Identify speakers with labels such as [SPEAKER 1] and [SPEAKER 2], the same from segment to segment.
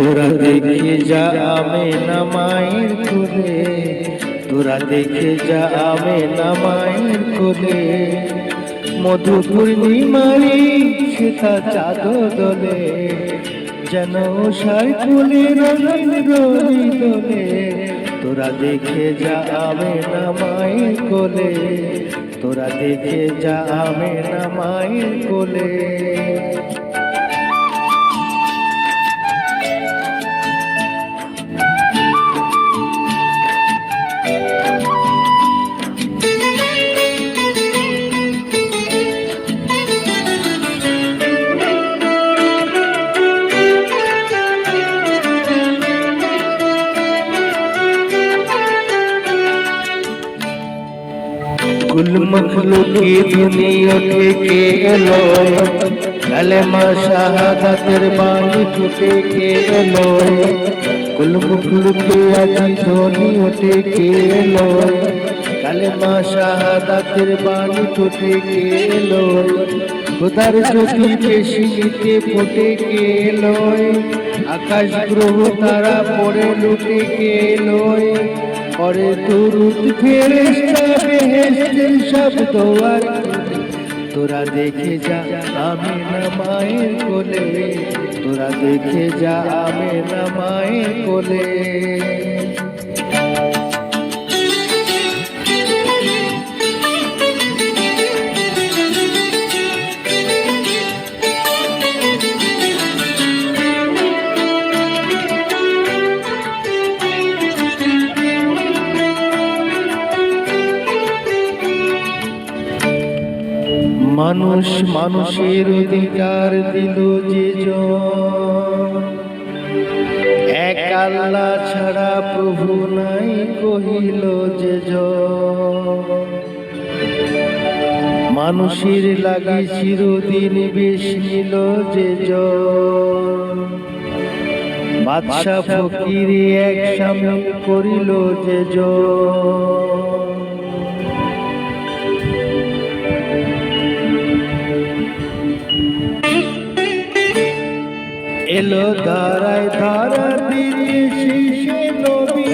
[SPEAKER 1] তোরা দেখে যা আমি না মায়ের কোলে তোরা দেখে যা আমি না মায়ের কোলে মধু পূর্ণিমারি সেটা চাঁদ দোলে যেন সার কোলে রঙিন রবি দোলে তোরা দেখে যা আমি না মায়ের কোলে। তোরা দেখে যা আমি না মায়ের কুল মখলুকি দুনিয়া থেকে এলো? কালেমা শাহাদাতের বাণী ফুটে এলো। কুল মখলুকি আজ দুনিয়া থেকে এলো? কালেমা শাহাদাতের বাণী ফুটে এলো। খোদার জ্যোতি পেশিতে ফুটে এলো। আকাশ গ্রহ তারা পড়ে লুটে এলো। পরে দুরুদ ফেরেশতা বেহেশতের সব দোয়ার তোরা দেখে যা আমি না মায়ের কোলে, তোরা দেখে যা আমি না মায়ের কোলে। মানুষ মানুষের অধিকার দিল যে। এক আল্লাহ ছাড়া প্রভু নাই কহিল যে। মানুষের লাগি চিরদিন বেশ নিল যে জন। বাদশা ফকির এক সামিল করিল যে জন। এলো ধারায় ধারা দিতে শেষে নবী।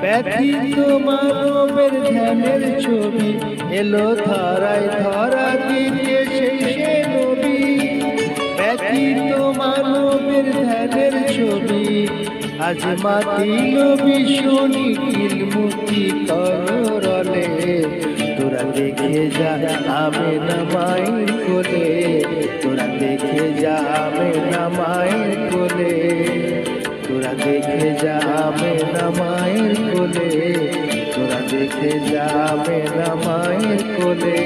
[SPEAKER 1] ব্যথিত মানবের ধ্যানের ছবি। এলো ধারায় ধারা দিতে শেষে নবী। ব্যথিত মানবের ধ্যানের ছবি। আজ মাতিল ভীষণি কিল মুক্তি তোরা দেখে যা আমি না মায়ের কোলে। তোরা দেখে যা আমি না মায়ের কোলে। তোরা দেখে যা আমি না মায়ের কোলে। তোরা দেখে যা আমি না মায়ের কোলে।